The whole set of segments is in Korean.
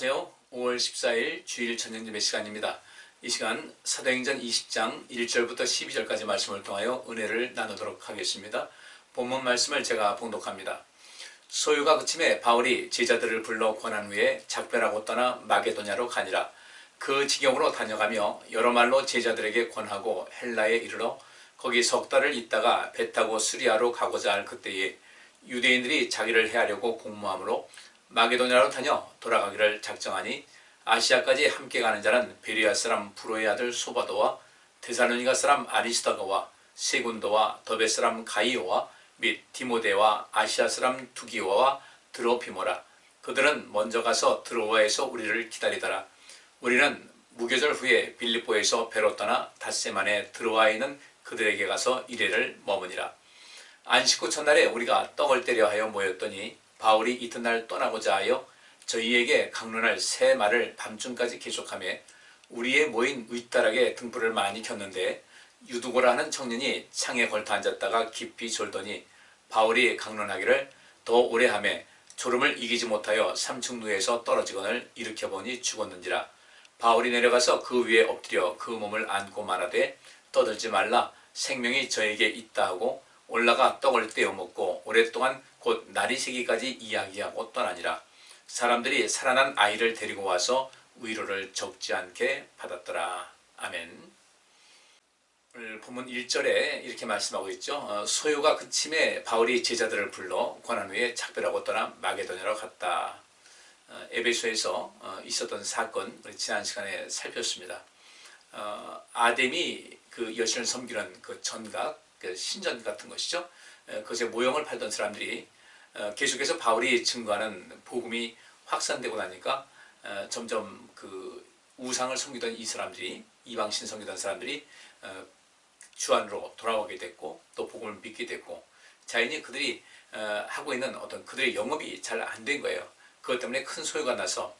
안녕하세요. 5월 14일 주일 저녁 예배 시간입니다. 이 시간 사도행전 20장 1절부터 12절까지 말씀을 통하여 은혜를 나누도록 하겠습니다. 본문 말씀을 제가 봉독합니다. 소유가 그침에 바울이 제자들을 불러 권한 후에 작별하고 떠나 마게도냐로 가니라. 그 지경으로 다녀가며 여러 말로 제자들에게 권하고 헬라에 이르러 거기 석 달을 있다가 배 타고 수리아로 가고자 할 그때에 유대인들이 자기를 해하려고 공모함으로 마게도냐로 다녀 돌아가기를 작정하니 아시아까지 함께 가는 자는 베리아 사람 브로의 아들 소바도와 데살로니가 사람 아리스타가와 세군도와 더베 사람 가이오와 및 디모데와 아시아 사람 두기오와 드로피모라. 그들은 먼저 가서 드로아에서 우리를 기다리더라. 우리는 무교절 후에 빌립보에서 배로 떠나 닷새 만에 드로아에 있는 그들에게 가서 이래를 머무니라. 안식 후 첫날에 우리가 떡을 때려 하여 모였더니 바울이 이튿날 떠나고자 하여 저희에게 강론할 새 말을 밤중까지 계속하며 우리의 모인 윗다락에 등불을 많이 켰는데 유두고라 하는 청년이 창에 걸터 앉았다가 깊이 졸더니 바울이 강론하기를 더 오래 하며 졸음을 이기지 못하여 삼층루에서 떨어지거늘 일으켜보니 죽었는지라 바울이 내려가서 그 위에 엎드려 그 몸을 안고 말하되 떠들지 말라. 생명이 저에게 있다 하고 올라가 떡을 떼어 먹고 오랫동안 곧 날이 새기까지 이야기하고 떠나니라. 사람들이 살아난 아이를 데리고 와서 위로를 적지 않게 받았더라. 아멘. 본문 1절에 이렇게 말씀하고 있죠. 어, 소요가 그침에 바울이 제자들을 불러 권한 후에 작별하고 떠나 마게도냐로 갔다. 어, 에베소에서 어, 있었던 사건 우리 지난 시간에 살폈습니다. 어, 아뎀이 그 여신을 섬기는 그 전각 그 신전 같은 것이죠. 그것의 모형을 팔던 사람들이 어, 계속해서 바울이 증거하는 복음이 확산되고 나니까 어, 점점 그 우상을 섬기던 이 사람들이 이방신 섬기던 사람들이 어, 주 안으로 돌아오게 됐고 또 복음을 믿게 됐고 자연히 그들이 하고 있는 어떤 그들의 영업이 잘 안 된 거예요. 그것 때문에 큰 소요가 나서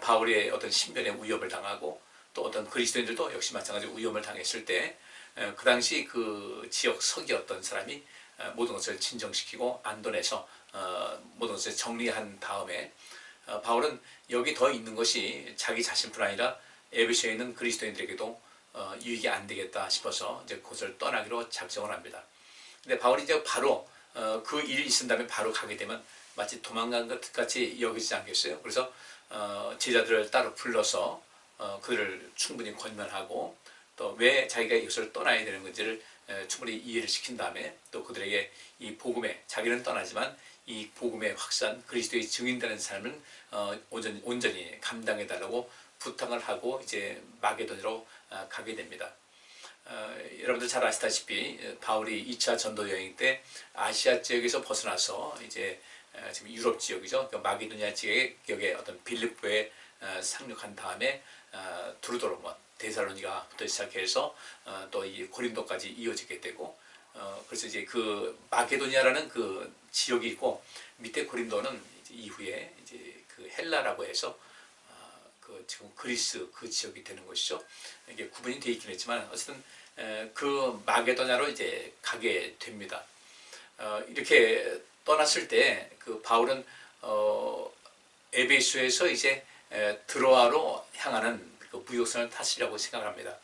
바울의 어떤 신변에 위협을 당하고 또 어떤 그리스도인들도 역시 마찬가지로 위협을 당했을 때 그 당시 그 지역 석이었던 사람이 모든 것을 진정시키고 안돈해서 어, 모든 것을 정리한 다음에 어, 바울은 여기 더 있는 것이 자기 자신뿐 아니라 에베소에 있는 그리스도인들에게도 어, 유익이 안 되겠다 싶어서 이제 그것을 떠나기로 작정을 합니다. 근데 바울이 이제 바로 그 일이 있은 다음에 바로 가게 되면 마치 도망간 것 같이 여기지 않겠어요? 그래서 제자들을 따로 불러서 그들을 충분히 권면하고 또 왜 자기가 이것을 떠나야 되는 건지를 충분히 이해를 시킨 다음에 또 그들에게 이 복음에 자기는 떠나지만 이 복음의 확산 그리스도의 증인되는 삶을 어, 온전히, 감당해 달라고 부탁을 하고 이제 마게도니로 어, 가게 됩니다. 어, 여러분들 잘 아시다시피 바울이 2차 전도 여행 때 아시아 지역에서 벗어나서 이제 지금 유럽 지역이죠. 그 마게도니아 지역의 어떤 빌립보에 상륙한 다음에 두루도로몬 데살로니가부터 시작해서 어, 또이 고린도까지 이어지게 되고 어, 그래서 이제 그 마게도니아라는 그 지역이 있고 밑에 고린도는 이제 이후에 이제 그 헬라라고 해서 어, 그 지금 그리스 그 지역이 되는 것이죠. 이게 구분이 되어 있긴 했지만 어쨌든 에, 그 마게도냐로 이제 가게 됩니다. 어, 이렇게 떠났을 때 그 바울은 어, 에베소에서 이제 에, 드로아로 향하는 그 무역선을 타시려고 생각을 합니다.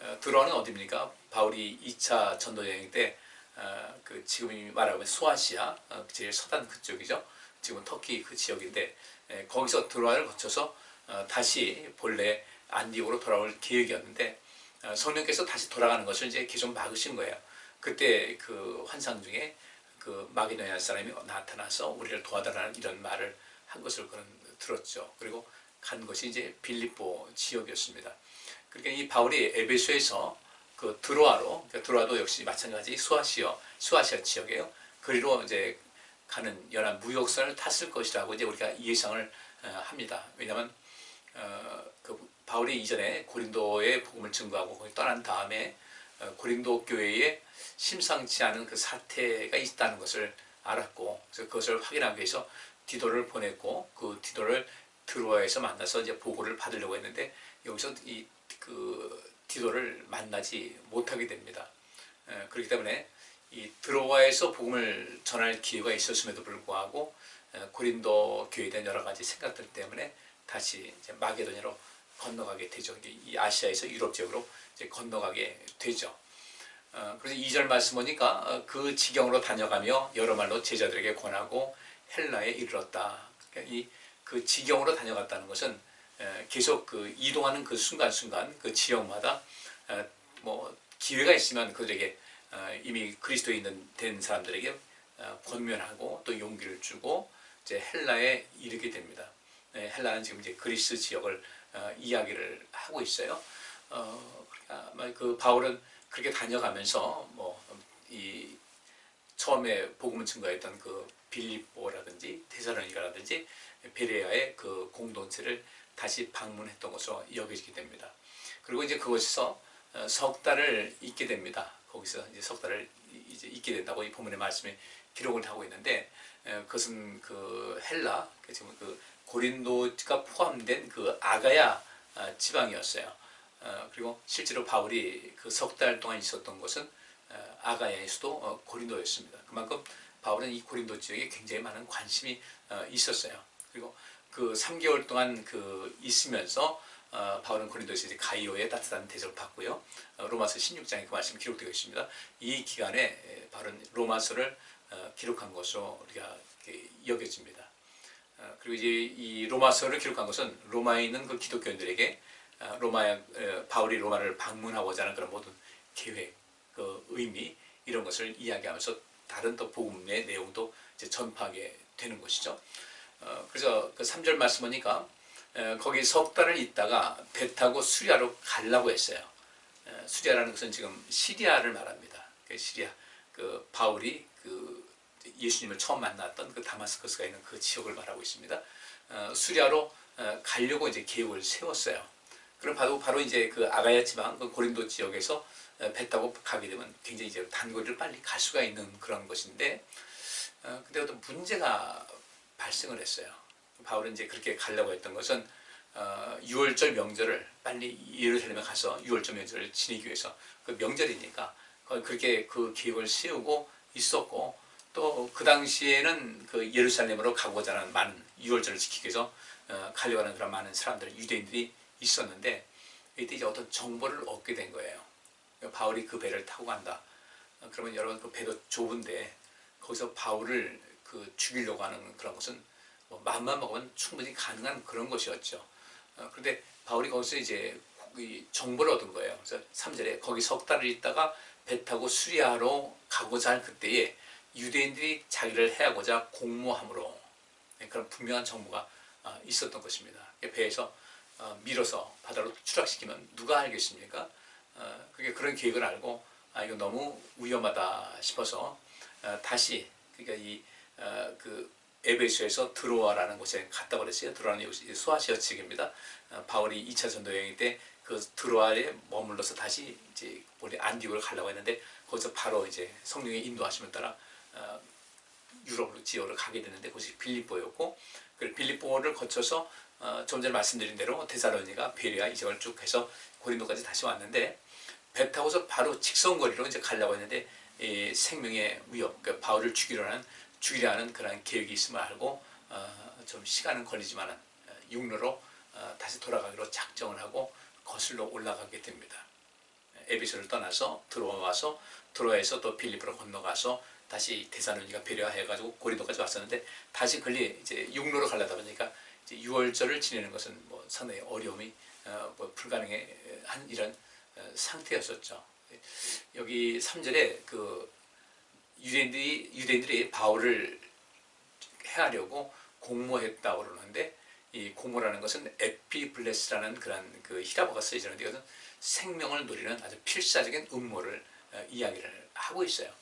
어, 들어오는 어디입니까? 바울이 2차 전도 여행 때, 어, 그 지금 말하면 소아시아, 어, 제일 서단 그쪽이죠. 지금 터키 그 지역인데, 에, 거기서 드로아를 거쳐서 어, 다시 본래 안디오로 돌아올 계획이었는데, 어, 성령께서 다시 돌아가는 것을 이제 계속 막으신 거예요. 그때 그 환상 중에 그 마기노야 사람이 나타나서 우리를 도와달라는 이런 말을 한 것을 그는 들었죠. 그리고 간 것이 이제 빌립보 지역이었습니다. 그러니까 이 바울이 에베소에서 그 드로아로, 그러니까 드로아도 역시 마찬가지 수아시아, 수아시아 지역이에요. 그리로 이제 가는 연안 무역선을 탔을 것이라고 이제 우리가 예상을 어, 합니다. 왜냐하면 어, 그 바울이 이전에 고린도의 복음을 증거하고 떠난 다음에 어, 고린도 교회에 심상치 않은 그 사태가 있다는 것을 알았고 그래서 그것을 확인하기 위해서 디도를 보냈고 그 디도를 드로아에서 만나서 이제 보고를 받으려고 했는데 여기서 이 그 디도를 만나지 못하게 됩니다. 에, 그렇기 때문에 이 드로아에서 복음을 전할 기회가 있었음에도 불구하고 에, 고린도 교회에 대한 여러 가지 생각들 때문에 다시 이제 마게도냐로 건너가게 되죠. 이 아시아에서 유럽 지역으로 이제 건너가게 되죠. 어, 그래서 2절 말씀 보니까 어, 그 지경으로 다녀가며 여러 말로 제자들에게 권하고 헬라에 이르렀다. 그러니까 이 그 지경으로 다녀갔다는 것은 에, 계속 그 이동하는 그 순간순간 그 지역마다 에, 뭐 기회가 있으면 그들에게 어, 이미 그리스도에 있는 된 사람들에게 어, 권면하고 또 용기를 주고 이제 헬라에 이르게 됩니다. 네, 헬라는 지금 이제 그리스 지역을 어, 이야기를 하고 있어요. 어, 그러니까 그 바울은 그렇게 다녀가면서 뭐이 처음에 복음을 증거했던 그 빌립보라든지 데살로니가라든지 베레아의 그 공동체를 다시 방문했던 것으로 여겨지게 됩니다. 그리고 이제 그곳에서 어, 석 달을 있게 됩니다. 거기서 이제 석 달을 이제 있게 된다고 이 본문의 말씀에 기록을 하고 있는데 에, 그것은 그 헬라 그 지금 그 고린도가 포함된 그 아가야 아, 지방이었어요. 어, 그리고 실제로 바울이 그 석 달 동안 있었던 곳은 어, 아가야의 수도 어, 고린도였습니다. 그만큼 바울은 이 고린도 지역에 굉장히 많은 관심이 어, 있었어요. 그리고 그 3개월 동안 그 있으면서 어, 바울은 고린도에서 이제 가이오의 따뜻한 대접을 받고요. 어, 로마서 16장에 그 말씀이 기록되어 있습니다. 이 기간에 에, 바울은 로마서를 어, 기록한 것으로 우리가 여겨집니다. 어, 그리고 이제 이 로마서를 기록한 것은 로마에 있는 그 기독교인들에게 어, 로마 에, 바울이 로마를 방문하고자 하는 그런 모든 계획, 그 의미 이런 것을 이야기하면서 다른 또 복음의 내용도 이제 전파하게 되는 것이죠. 어, 그래서 그 3절 말씀 보니까 에, 거기 석 달을 있다가 배 타고 수리아로 가려고 했어요. 에, 수리아라는 것은 지금 시리아를 말합니다. 그 시리아, 그 바울이 그 예수님을 처음 만났던 그 다마스커스가 있는 그 지역을 말하고 있습니다. 어, 수리아로 어, 가려고 이제 계획을 세웠어요. 그럼 바로 바로 이제 그 아가야 지방, 그 고린도 지역에서 어, 배 타고 가게 되면 굉장히 이제 단거리를 빨리 갈 수가 있는 그런 것인데, 어, 근데 어떤 문제가 발생을 했어요. 바울은 이제 그렇게 가려고 했던 것은 어, 6월절 명절을 빨리 예루살렘에 가서 6월절 명절을 지내기 위해서 그 명절이니까 그렇게 그 계획을 세우고 있었고 또 그 당시에는 그 예루살렘으로 가고자 하는 많은 6월절을 지키기 위해서 어, 가려고 하는 그런 많은 사람들 유대인들이 있었는데 이때 이제 어떤 정보를 얻게 된 거예요. 바울이 그 배를 타고 간다. 어, 그러면 여러분 그 배도 좁은데 거기서 바울을 그 죽이려고 하는 그런 것은 뭐 마음만 먹으면 충분히 가능한 그런 것이었죠. 어, 그런데 바울이 거기서 이제 이 정보를 얻은 거예요. 그래서 3절에 거기 석 달을 있다가 배 타고 수리아로 가고자 할 그때에 유대인들이 자기를 해하고자 공모함으로 네, 그런 분명한 정보가 어, 있었던 것입니다. 배에서 어, 밀어서 바다로 추락시키면 누가 알겠습니까? 어, 그게 그런 계획을 알고 아 이거 너무 위험하다 싶어서 어, 다시 그러니까 이그 에베소에서 드로아라는 곳에 갔다 그랬어요. 드로아는 소아시아 지역입니다. 어, 바울이 2차 전도 여행 때 그 드로아에 머물러서 다시 이제 우리 안디오를 가려고 했는데 거기서 바로 이제 성령의 인도하심을 따라 어, 유럽으로 지역으로 가게 되는데 그것이 빌립보였고 그 빌립보를 거쳐서 어, 좀 전에 말씀드린 대로 데살로니가 베리아 이적을 쭉 해서 고린도까지 다시 왔는데 배 타고서 바로 직선거리로 이제 가려고 했는데 이 생명의 위협, 그 바울을 죽이려는 죽이려 하는 그런 계획이 있음을 알고 어, 좀 시간은 걸리지만 어, 육로로 어, 다시 돌아가기로 작정을 하고 거슬러 올라가게 됩니다. 에비소를 떠나서 들어와서 들어와서 또 빌립으로 건너가서 다시 대사로니가 배려해가지고 고린도까지 왔었는데 다시 걸리 이제 육로로 가려다 보니까 이제 6월절을 지내는 것은 뭐 상당히 어려움이 어, 뭐 불가능한 이런 어, 상태였었죠. 여기 3절에 그 유대인들이 유대인들이 바울을 해하려고 공모했다고 그러는데 이 공모라는 것은 에피블레스라는 그런 그 히라보가 쓰여지는데 이것은 생명을 노리는 아주 필사적인 음모를 어, 이야기를 하고 있어요.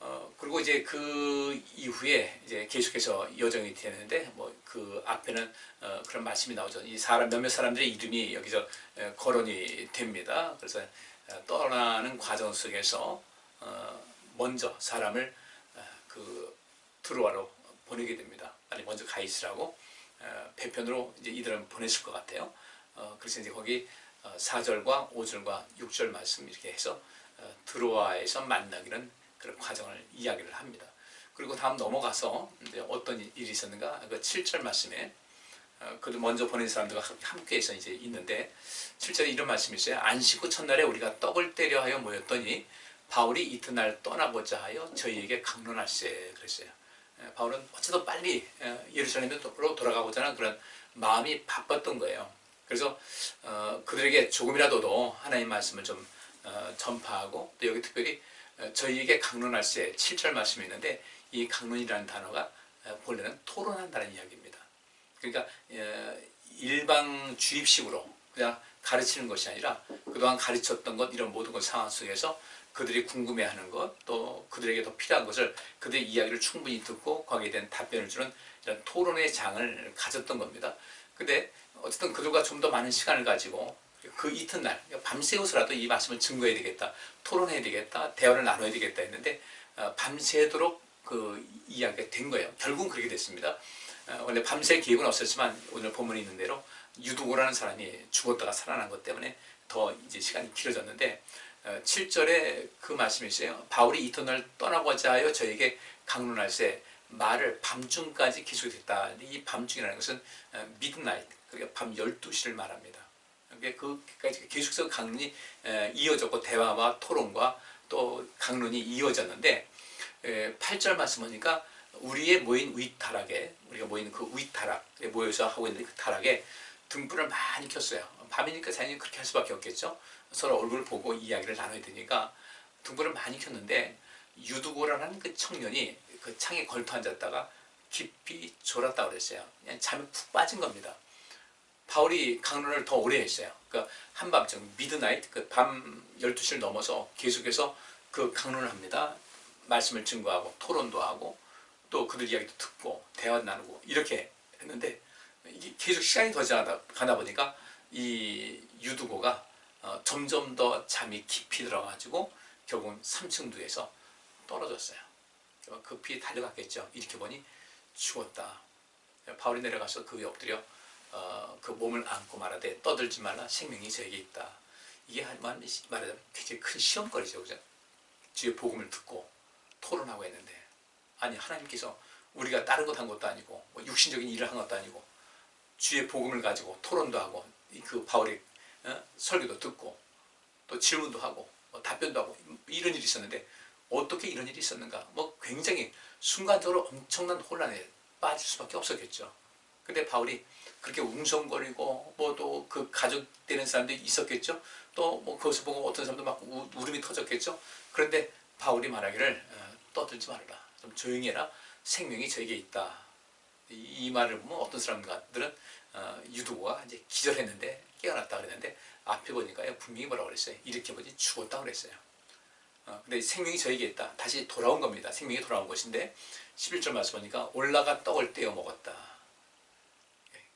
어, 그리고 이제 그 이후에 이제 계속해서 여정이 되는데 뭐 그 앞에는 어, 그런 말씀이 나오죠. 이 사람 몇몇 사람들의 이름이 여기서 에, 거론이 됩니다. 그래서 어, 떠나는 과정 속에서 어, 먼저 사람을 어, 그 트로아로 보내게 됩니다. 아니 먼저 가 있으라고 어, 배편으로 이제 이들은 보냈을 것 같아요. 어, 그래서 이제 거기 어, 4절과 5절과 6절 말씀 이렇게 해서 어, 트로아에서 만나기는 그런 과정을 이야기를 합니다. 그리고 다음 넘어가서 이제 어떤 일이 있었는가 그 7절 말씀에 어, 그도 먼저 보낸 사람들과 함- 함께해서 이제 있는데 7절에 이런 말씀이 있어요. 안식 후 첫날에 우리가 떡을 떼려 하여 모였더니 바울이 이튿날 떠나고자 하여 저희에게 강론할세 그랬어요. 에, 바울은 어쨌든 빨리 에, 예루살렘으로 돌아가고자 하는 그런 마음이 바빴던 거예요. 그래서 어, 그들에게 조금이라도 도 하나님 말씀을 좀 어, 전파하고 또 여기 특별히 어, 저희에게 강론할세 7절 말씀이 있는데 이 강론이라는 단어가 어, 본래는 토론한다는 이야기입니다. 그러니까 어, 일방 주입식으로 그냥 가르치는 것이 아니라 그동안 가르쳤던 것 이런 모든 것 상황 속에서 그들이 궁금해하는 것 또 그들에게 더 필요한 것을 그들의 이야기를 충분히 듣고 거기에 대한 답변을 주는 이런 토론의 장을 가졌던 겁니다. 근데 어쨌든 그들과 좀 더 많은 시간을 가지고 그 이튿날 밤새워서라도 이 말씀을 증거해야 되겠다 토론해야 되겠다 대화를 나눠야 되겠다 했는데 어, 밤새도록 그 이야기가 된 거예요. 결국은 그렇게 됐습니다. 어, 원래 밤새 계획은 없었지만 오늘 본문에 있는 대로 유두고라는 사람이 죽었다가 살아난 것 때문에 더 이제 시간이 길어졌는데 7절에 그 말씀이 있어요. 바울이 이튿날 떠나고자 하여 저에게 강론할세 말을 밤중까지 계속했다. 이 밤중이라는 것은 미드나잇, 그러니까 밤 12시를 말합니다. 그러니까 그까지 계속해서 강론이 에, 이어졌고 대화와 토론과 또 강론이 이어졌는데 8절 말씀 보니까 우리의 모인 위타락에 우리가 모이는 그 위타락에 모여서 하고 있는 그 타락에 등불을 많이 켰어요. 밤이니까 당연히 그렇게 할 수밖에 없겠죠. 서로 얼굴 보고 이야기를 나눠야 되니까 등불을 많이 켰는데 유두고라는 그 청년이 그 창에 걸터 앉았다가 깊이 졸았다 그랬어요. 그냥 잠에 푹 빠진 겁니다. 바울이 강론을 더 오래 했어요. 그러니까 한밤중 미드나잇 그밤 12시를 넘어서 계속해서 그 강론을 합니다. 말씀을 증거하고 토론도 하고 또 그들 이야기도 듣고 대화 나누고 이렇게 했는데 이게 계속 시간이 더 지나다 가다 보니까 이 유두고가 어, 점점 더 잠이 깊이 들어가지고 결국은 3층도에서 떨어졌어요. 급히 달려갔겠죠. 이렇게 보니 죽었다. 바울이 내려가서 그 엎드려 어, 그 몸을 안고 말하되 떠들지 말라 생명이 저에게 있다. 이게 말하자면 굉장히 큰 시험거리죠. 그죠? 주의 복음을 듣고 토론하고 했는데 아니 하나님께서 우리가 다른 것 한 것도 아니고 뭐 육신적인 일을 한 것도 아니고 주의 복음을 가지고 토론도 하고 그 바울의 어? 설교도 듣고 또 질문도 하고 뭐 답변도 하고 이런 일이 있었는데 어떻게 이런 일이 있었는가 뭐 굉장히 순간적으로 엄청난 혼란에 빠질 수밖에 없었겠죠. 근데 바울이 그렇게 웅성거리고 뭐 또 그 가족 되는 사람들이 있었겠죠. 또 뭐 그것을 보고 어떤 사람도 막 우, 울음이 터졌겠죠. 그런데 바울이 말하기를 어, 떠들지 말라. 좀 조용히 해라. 생명이 저에게 있다. 이, 이 말을 보면 어떤 사람들은 어, 유두고가 이제 기절했는데 깨어났다 그랬는데 앞에 보니까 분명히 뭐라고 그랬어요. 이렇게 보니 죽었다 그랬어요. 어, 근데 생명이 저에게 있다. 다시 돌아온 겁니다. 생명이 돌아온 것인데 11절 말씀 보니까 올라가 떡을 떼어 먹었다.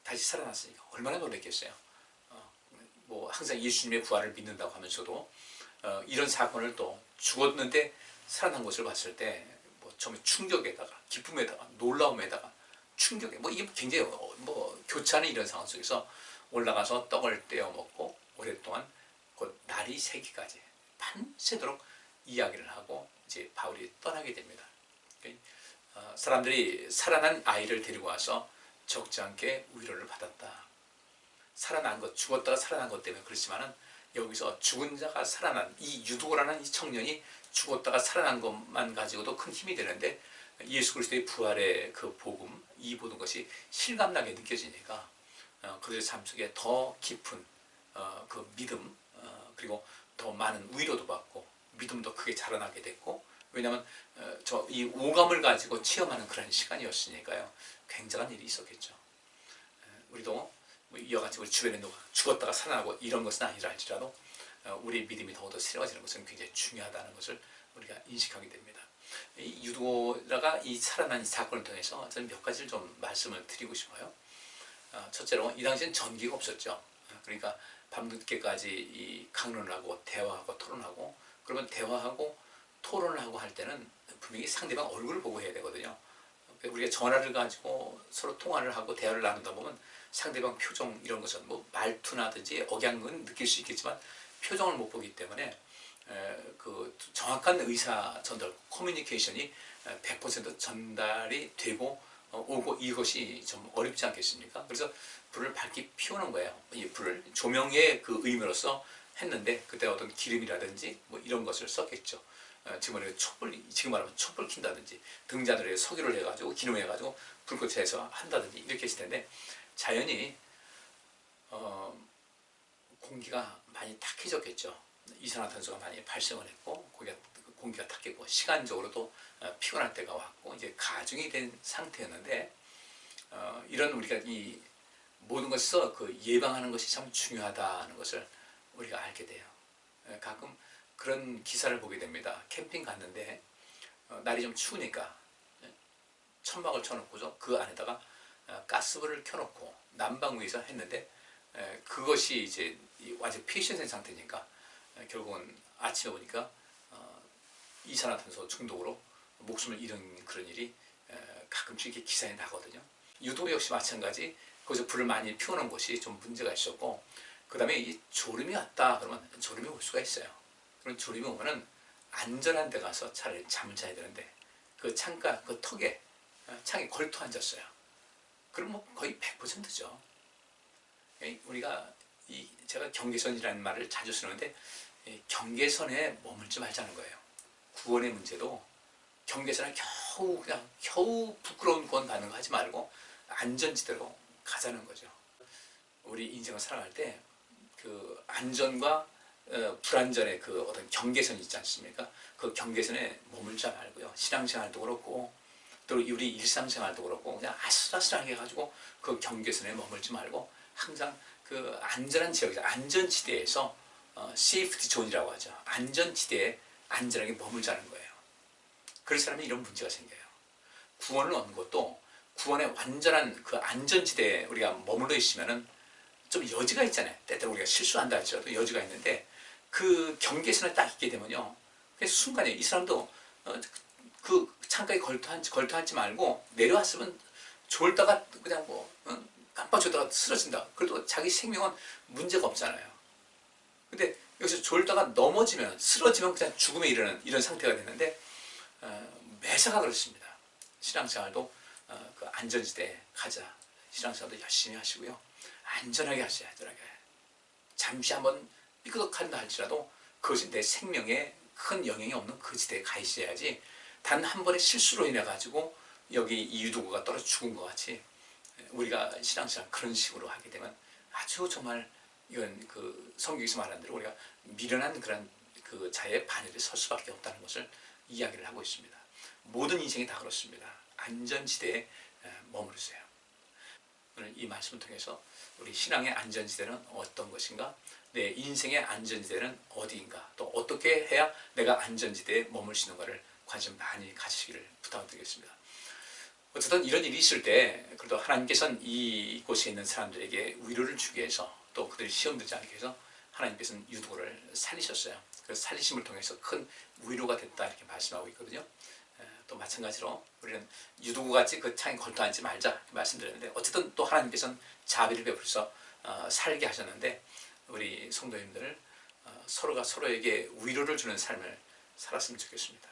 예, 다시 살아났으니까 얼마나 놀랐겠어요. 어, 뭐 항상 예수님의 부활을 믿는다고 하면서도 어, 이런 사건을 또 죽었는데 살아난 것을 봤을 때 뭐 처음에 충격에다가 기쁨에다가 놀라움에다가 충격에 뭐 이게 굉장히 어, 뭐 교차하는 이런 상황 속에서 올라가서 떡을 떼어 먹고 오랫동안 곧 날이 새기까지 밤새도록 이야기를 하고 이제 바울이 떠나게 됩니다. 어, 사람들이 살아난 아이를 데리고 와서 적지 않게 위로를 받았다. 살아난 것, 죽었다가 살아난 것 때문에 그렇지만은 여기서 죽은 자가 살아난 이 유두고라는 이 청년이 죽었다가 살아난 것만 가지고도 큰 힘이 되는데 예수 그리스도의 부활의 그 복음 이 모든 것이 실감나게 느껴지니까 어, 그들의 삶 속에 더 깊은 어, 그 믿음 어, 그리고 더 많은 위로도 받고 믿음도 크게 자라나게 됐고 왜냐하면 어, 저이 오감을 가지고 체험하는 그런 시간이었으니까요 굉장한 일이 있었겠죠. 에, 우리도 뭐 우리 주변에 누가 죽었다가 살아나고 이런 것은 아니라 할지라도 어, 우리 믿음이 더욱더 새로워지는 것은 굉장히 중요하다는 것을 우리가 인식하게 됩니다. 이 유도라가 이 살아난 이 사건을 통해서 저는 몇 가지를 좀 말씀을 드리고 싶어요. 어, 첫째로 이 당시엔 전기가 없었죠. 어, 그러니까 밤늦게까지 이 강론을 하고 대화하고 토론하고 그러면 대화하고 토론을 하고 할 때는 분명히 상대방 얼굴을 보고 해야 되거든요. 그러니까 우리가 전화를 가지고 서로 통화를 하고 대화를 나누다 보면 상대방 표정 이런 것은 뭐 말투나든지 억양은 느낄 수 있겠지만 표정을 못 보기 때문에 에, 그 정확한 의사 전달 커뮤니케이션이 100% 전달이 되고 어, 오고 이것이 좀 어렵지 않겠습니까? 그래서 불을 밝게 피우는 거예요. 이 불을 조명의 그 의미로서 했는데 그때 어떤 기름이라든지 뭐 이런 것을 썼겠죠. 어, 지금 우리가 촛불 지금 말하면 촛불 킨다든지 등자들에 석유를 해가지고 기름해가지고 불꽃에서 한다든지 이렇게 했을 텐데 자연히 어, 공기가 많이 탁해졌겠죠. 이산화탄소가 많이 발생을 했고 공기가, 공기가 탁했고 시간적으로도 어, 피곤할 때가 왔고 이제 가중이 된 상태였는데 어, 이런 우리가 이 모든 것에서 그 예방하는 것이 참 중요하다는 것을 우리가 알게 돼요. 예, 가끔 그런 기사를 보게 됩니다. 캠핑 갔는데 어, 날이 좀 추우니까 예, 천막을 쳐놓고서 그 안에다가 어, 가스불을 켜놓고 난방 위에서 했는데 에, 그것이 이제 이 완전 피신된 상태니까 에, 결국은 아침에 보니까 어, 이산화탄소 중독으로 목숨을 잃은 그런 일이 에, 가끔씩 이렇게 기사에 나거든요. 유도 역시 마찬가지 거기서 불을 많이 피우는 것이 좀 문제가 있었고 그 다음에 이 졸음이 왔다 그러면 졸음이 올 수가 있어요. 그런 오면은 안전한 데 가서 차라리 잠을 자야 되는데 그 창가 그 턱에 어, 창에 걸터 앉았어요. 그럼 뭐 거의 100%죠. 우리가 이 제가 경계선이라는 말을 자주 쓰는데 이 경계선에 머물지 말자는 거예요. 구원의 문제도 경계선에 겨우 그냥 겨우 부끄러운 구원 받는 거 하지 말고 안전지대로 가자는 거죠. 우리 인생을 살아갈 때 그 안전과 어, 불안전의 그 어떤 경계선이 있지 않습니까? 그 경계선에 머물지 말고요. 신앙생활도 그렇고 또 우리 일상생활도 그렇고 그냥 아슬아슬하게 해가지고 그 경계선에 머물지 말고 항상 그 안전한 지역에서 안전지대에서 어, 세이프티 존이라고 하죠. 안전지대에 안전하게 머물자는 거예요. 그럴 사람이 이런 문제가 생겨요. 구원을 얻는 것도 구원의 완전한 그 안전지대에 우리가 머물러 있으면은 좀 여지가 있잖아요. 때때로 우리가 실수한다 할지라도 여지가 있는데 그 경계선에 딱 있게 되면요. 그 순간에 이 사람도 어, 그 창가에 걸터앉지, 걸터앉지 말고 내려왔으면 졸다가 그냥 뭐 어, 깜빡 졸다가 쓰러진다. 그래도 자기 생명은 문제가 없잖아요. 근데 여기서 졸다가 넘어지면 쓰러지면 그냥 죽음에 이르는 이런 상태가 되는데 어, 매사가 그렇습니다. 신앙생활도 어, 그 안전지대에 가자. 신앙생활도 열심히 하시고요. 안전하게 하셔야 안전하게. 잠시 한번 삐그덕한다 할지라도 그것이 내 생명에 큰 영향이 없는 그 지대에 가 있어야지 단 한 번의 실수로 인해 가지고 여기 이 유도구가 떨어져 죽은 것 같이 우리가 신앙생활 그런 식으로 하게 되면 아주 정말 이건 그 성경에서 말하는 대로 우리가 미련한 그런 그 자의 반열에 설 수밖에 없다는 것을 이야기를 하고 있습니다. 모든 인생이 다 그렇습니다. 안전지대에 머무르세요. 오늘 이 말씀을 통해서 우리 신앙의 안전지대는 어떤 것인가? 내 인생의 안전지대는 어디인가? 또 어떻게 해야 내가 안전지대에 머물 수 있는 가를 관심 많이 가지시기를 부탁드리겠습니다. 어쨌든 이런 일이 있을 때 그래도 하나님께서는 이곳에 있는 사람들에게 위로를 주기 위해서 또 그들이 시험 들지 않게 해서 하나님께서는 유도를 살리셨어요. 그 살리심을 통해서 큰 위로가 됐다 이렇게 말씀하고 있거든요. 또 마찬가지로 우리는 유도구 같이 그 창에 걸터 앉지 말자 말씀드렸는데 어쨌든 또 하나님께서는 자비를 베풀어서 어, 살게 하셨는데 우리 성도님들 어, 서로가 서로에게 위로를 주는 삶을 살았으면 좋겠습니다.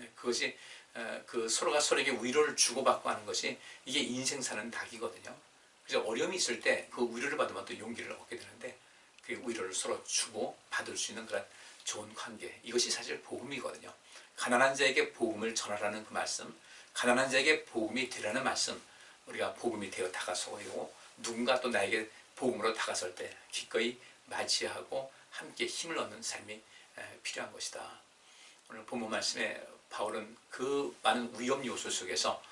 예, 그것이 어, 그 서로가 서로에게 위로를 주고받고 하는 것이 이게 인생 사는 닭이거든요. 그래서 어려움이 있을 때 그 위로를 받으면 또 용기를 얻게 되는데 그 위로를 서로 주고 받을 수 있는 그런 좋은 관계 이것이 사실 복음이거든요. 가난한 자에게 복음을 전하라는 그 말씀, 가난한 자에게 복음이 되라는 말씀, 우리가 복음이 되어 다가서고 누군가 또 나에게 복음으로 다가설 때 기꺼이 맞이하고 함께 힘을 얻는 삶이 필요한 것이다. 오늘 본문 말씀에 바울은 그 많은 위험 요소 속에서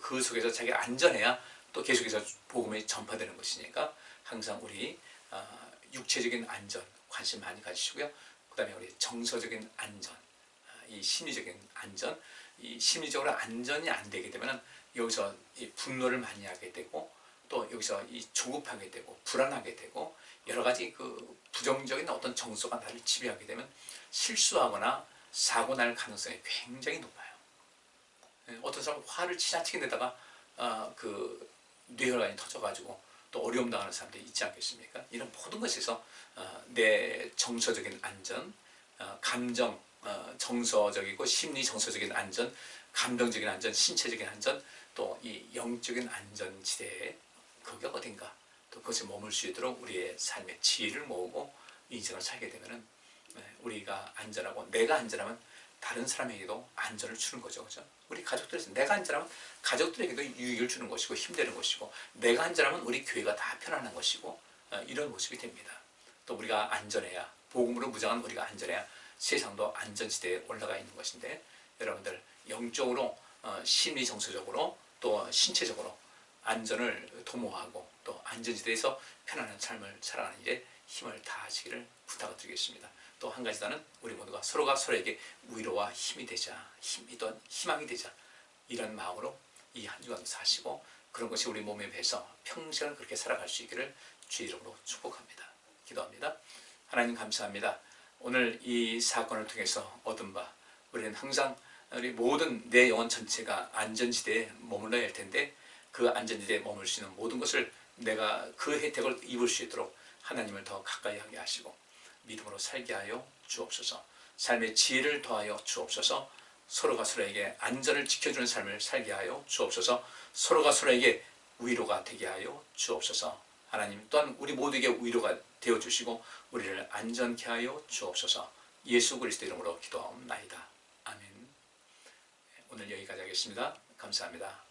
그 속에서 자기가 안전해야 또 계속해서 복음이 전파되는 것이니까 항상 우리 아, 육체적인 안전 관심 많이 가지시고요. 그 다음에 우리 정서적인 안전, 아, 이 심리적인 안전, 이 심리적으로 안전이 안 되게 되면 여기서 이 분노를 많이 하게 되고 또 여기서 이 조급하게 되고 불안하게 되고 여러 가지 그 부정적인 어떤 정서가 나를 지배하게 되면 실수하거나 사고 날 가능성이 굉장히 높아요. 예, 어떤 사람은 화를 지나치게 내다가 어, 그 뇌혈관이 터져가지고 또 어려움 당하는 사람들이 있지 않겠습니까? 이런 모든 것에서 어, 내 정서적인 안전, 어, 감정, 어, 정서적이고 심리 정서적인 안전, 감정적인 안전, 신체적인 안전, 또 이 영적인 안전 지대에 거기가 어딘가 또 그것에 머물 수 있도록 우리의 삶의 지혜를 모으고 인생을 살게 되면은 네, 우리가 안전하고 내가 안전하면 다른 사람에게도 안전을 주는 거죠. 그죠? 우리 가족들에서 내가 안전하면 가족들에게도 유익을 주는 것이고 힘되는 것이고 내가 안전하면 우리 교회가 다 편안한 것이고 어, 이런 모습이 됩니다. 또 우리가 안전해야 복음으로 무장한 우리가 안전해야 세상도 안전지대에 올라가 있는 것인데 여러분들 영적으로 어, 심리 정서적으로 또 신체적으로 안전을 도모하고 또 안전지대에서 편안한 삶을 살아가는 일에 힘을 다하시기를 부탁을 드리겠습니다. 또 한 가지 더는 우리 모두가 서로가 서로에게 위로와 힘이 되자 힘이 또 희망이 되자 이런 마음으로 이 한 주간 사시고 그런 것이 우리 몸에 배서 평생을 그렇게 살아갈 수 있기를 주의 이름으로 축복합니다. 기도합니다. 하나님 감사합니다. 오늘 이 사건을 통해서 얻은 바 우리는 항상 우리 모든 내 영혼 전체가 안전지대에 머물러야 할 텐데 그 안전지대에 머물 수 있는 모든 것을 내가 그 혜택을 입을 수 있도록 하나님을 더 가까이 하게 하시고 믿음으로 살게 하여 주옵소서. 삶의 지혜를 더하여 주옵소서. 서로가 서로에게 안전을 지켜주는 삶을 살게 하여 주옵소서. 서로가 서로에게 위로가 되게 하여 주옵소서. 하나님 또한 우리 모두에게 위로가 되어 주시고 우리를 안전케 하여 주옵소서. 예수 그리스도 이름으로 기도하옵나이다. 아멘. 오늘 여기까지 하겠습니다. 감사합니다